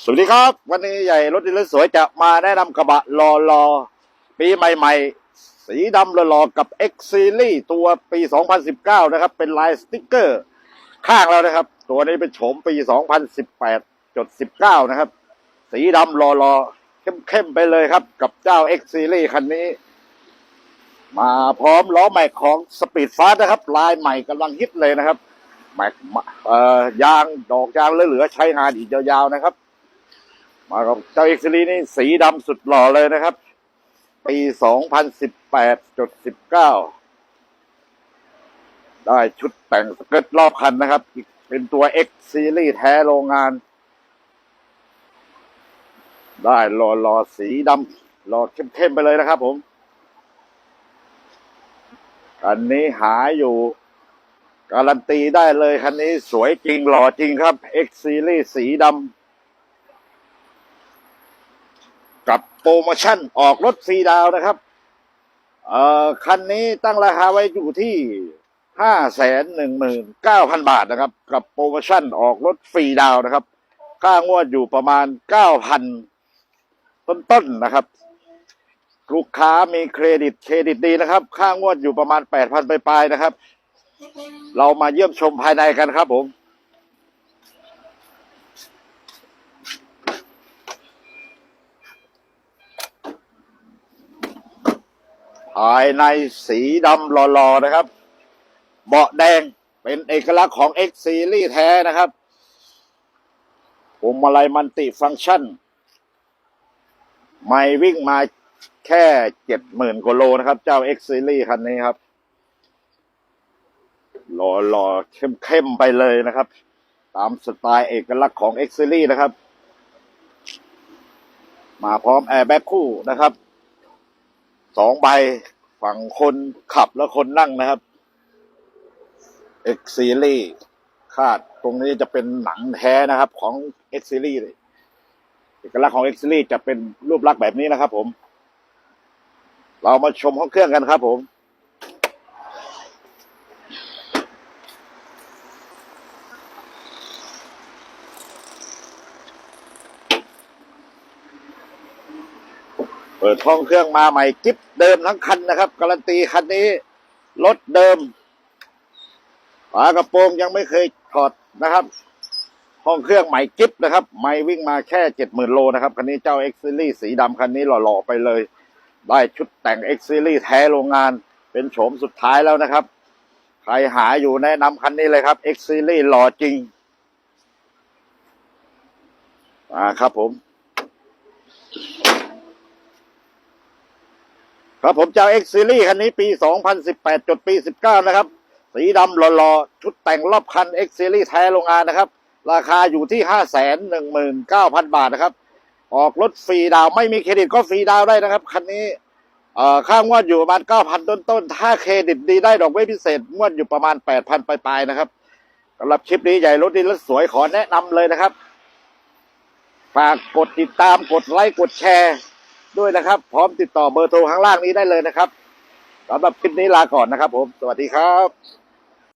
สวัสดีครับ วันนี้ใหญ่รถดีรถสวยจะมาแนะนำกระบะรอรอปีใหม่ๆ สีดำหล่อๆกับ X Series ตัวปี 2019 นะครับ เป็นลายสติ๊กเกอร์ ข้างแล้วนะครับ ตัวนี้เป็นโฉมปี 2018จด19 นะครับ สีดำรอรอๆเข้มๆไปเลยครับ กับเจ้า X Series คันนี้ มาพร้อมล้อใหม่ของ Speed Fast นะครับ ลายใหม่กำลังฮิตเลยนะครับแม็กยางดอกยางเหลือๆใช้งานอีกยาวๆนะครับ มากับเจ้าเอ็กซ์ลีนี่สีดำสุดหล่อเลยนะครับ ปี2018จุด19ได้ชุดแต่งสเกิร์ตรอบคันนะครับ เป็นตัว X Series แท้โรงงาน ได้หล่อหล่อสีดำหล่อเข้มๆไปเลยนะครับผมอันนี้หาอยู่การันตีได้เลยคันนี้สวยจริงหล่อจริงครับ X Series สีดำ กับโปรโมชั่นออกรถฟรีดาวนะครับเอ่อคันนี้ตั้งราคาไว้อยู่ที่ห้าแสนหนึ่งหมื่นเก้าพันบาทนะครับ กับโปรโมชั่นออกรถฟรีดาวน์นะครับ ค่างวดอยู่ประมาณเก้าพันต้นๆนะครับ ลูกค้ามีเครดิตเครดิตดีนะครับ ค่างวดอยู่ประมาณแปดพันปลายๆนะครับ เรามาเยี่ยมชมภายในกันครับผม ภายในสีดำหล่อๆนะครับ เบาะแดงเป็นเอกลักษณ์ของ X Series แท้นะครับพวงมาลัยมันติฟังก์ชัน ไม่วิ่งมาแค่เจ็ดหมื่นกว่าโลนะครับ เจ้า X Series คันนี้ครับ หล่อๆเข้มๆไปเลยนะครับ ตามสไตล์เอกลักษณ์ของ X Series นะครับ มาพร้อมแอร์แบ็กคู่นะครับ สองใบ ฝั่งคนขับและคนนั่งนะครับ X Series คาดตรงนี้จะเป็นหนังแท้นะครับของ X Series เลยเอกลักษณ์ของ X Series จะเป็นรูปลักษณ์แบบนี้นะครับผม เรามาชมห้องเครื่องกันครับผม เปิดห้องเครื่องมาใหม่กิ๊บเดิมทั้งคันนะครับ การันตีคันนี้รถเดิมฝากระโปรงยังไม่เคยถอดนะครับ ห้องเครื่องใหม่กิ๊บนะครับ ไม่วิ่งมาแค่เจ็ดหมื่นโลนะครับคันนี้เจ้า X Series สีดำคันนี้หล่อๆไปเลย ได้ชุดแต่ง X Series แท้โรงงาน เป็นโฉมสุดท้ายแล้วนะครับ ใครหาอยู่แนะนำคันนี้เลยครับ X Series หล่อจริงอ่าครับผม ครับผมเจ้า X Series คันนี้ปี 2018 จดปี 19 นะครับ สีดำหล่อๆ ชุดแต่งรอบคัน X Series แท้โรงงานนะครับ ราคาอยู่ที่ 519,000 บาทนะครับ ออกรถฟรีดาวไม่มีเครดิตก็ฟรีดาวได้นะครับ คันนี้เอ่อค่างวดอยู่ประมาณ 9,000 ต้นๆ ถ้าเครดิตดีได้ดอกเบี้ยพิเศษงวดอยู่ประมาณ 8,000 ปลายๆ นะครับสำหรับคลิปนี้ใหญ่รถดีรถสวยขอแนะนำเลยนะครับ ฝากกดติดตามกดไลค์กดแชร์ ด้วยนะครับ พร้อมติดต่อเบอร์โทรข้างล่างนี้ได้เลยนะครับสำหรับคลิปนี้ลาก่อนนะครับ ผม สวัสดีครับ